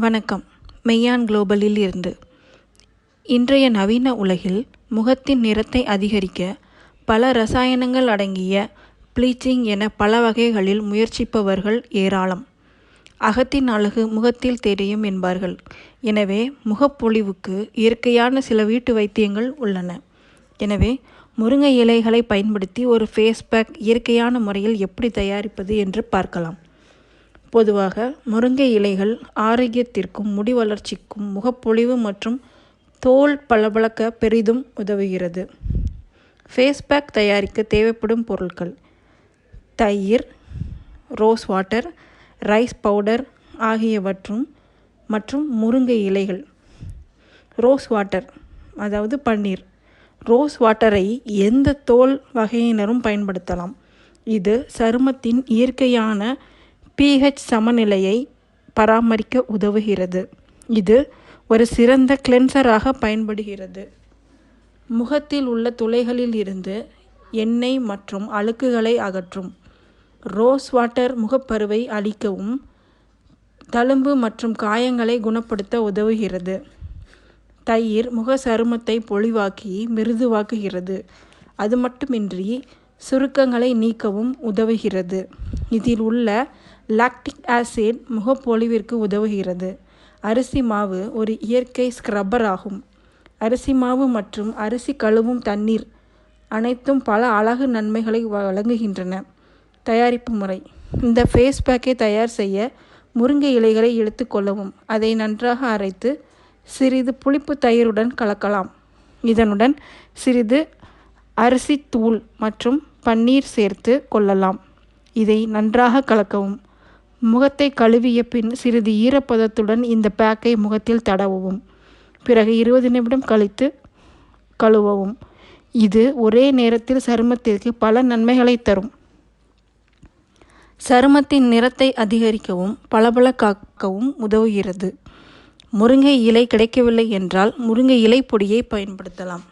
வணக்கம். மெய்யான் குளோபலில் இருந்து. இன்றைய நவீன உலகில் முகத்தின் நிறத்தை அதிகரிக்க பல ரசாயனங்கள் அடங்கிய ப்ளீச்சிங் என பல வகைகளில் முயற்சிப்பவர்கள் ஏராளம். அகத்தின் அழகு முகத்தில் தெரியும் என்பார்கள். எனவே முகப்பொலிவுக்கு இயற்கையான சில வீட்டு வைத்தியங்கள் உள்ளன. எனவே முருங்கை இலைகளை பயன்படுத்தி ஒரு ஃபேஸ் பேக் இயற்கையான முறையில் எப்படி தயாரிப்பது என்று பார்க்கலாம். பொதுவாக முருங்கை இலைகள் ஆரோக்கியத்திற்கும் முடி வளர்ச்சிக்கும் முகப்பொலிவு மற்றும் தோல் பளபளக்க பெரிதும் உதவுகிறது. ஃபேஸ் பேக் தயாரிக்க தேவைப்படும் பொருட்கள் தயிர் ரோஸ் வாட்டர் ரைஸ் பவுடர் ஆகியவற்றும் மற்றும் முருங்கை இலைகள். ரோஸ் வாட்டர் அதாவது பன்னீர். ரோஸ் வாட்டரை எந்த தோல் வகையினரும் பயன்படுத்தலாம். இது சருமத்தின் இயற்கையான பிஹெச் சமநிலையை பராமரிக்க உதவுகிறது. இது ஒரு சிறந்த கிளென்சராக பயன்படுகிறது. முகத்தில் உள்ள துளைகளில் இருந்து எண்ணெய் மற்றும் அழுக்குகளை அகற்றும். ரோஸ் வாட்டர் முகப்பருவை அழிக்கவும் தழும்பு மற்றும் காயங்களை குணப்படுத்த உதவுகிறது. தயிர் முக சருமத்தை பொழிவாக்கி மிருதுவாக்குகிறது. அது மட்டுமின்றி சுருக்கங்களை நீக்கவும் உதவுகிறது. இதில் உள்ள லாக்டிக் ஆசிட் முகப்பொலிவிற்கு உதவுகிறது. அரிசி மாவு ஒரு இயற்கை ஸ்க்ரப்பர் ஆகும். அரிசி மாவு மற்றும் அரிசி கழுவும் தண்ணீர் அனைத்தும் பல அழகு நன்மைகளை வழங்குகின்றன. தயாரிப்பு முறை. இந்த ஃபேஸ் பேக்கை தயார் செய்ய முருங்கை இலைகளை எடுத்துக்கொள்ளவும் அதை நன்றாக அரைத்து சிறிது புளிப்பு தயிருடன் கலக்கலாம். இதனுடன் சிறிது அரிசி தூள் மற்றும் பன்னீர் சேர்த்து கொள்ளலாம். இதை நன்றாக கலக்கவும். முகத்தை கழுவிய பின் சிறிது ஈரப்பதத்துடன் இந்த பேக்கை முகத்தில் தடவவும். பிறகு இருபது நிமிடம் கழித்து கழுவவும். இது ஒரே நேரத்தில் சருமத்திற்கு பல நன்மைகளை தரும். சருமத்தின் நிறத்தை அதிகரிக்கவும் பளபள காக்கவும் உதவுகிறது. முருங்கை இலை கிடைக்கவில்லை என்றால் முருங்கை இலை பொடியை பயன்படுத்தலாம்.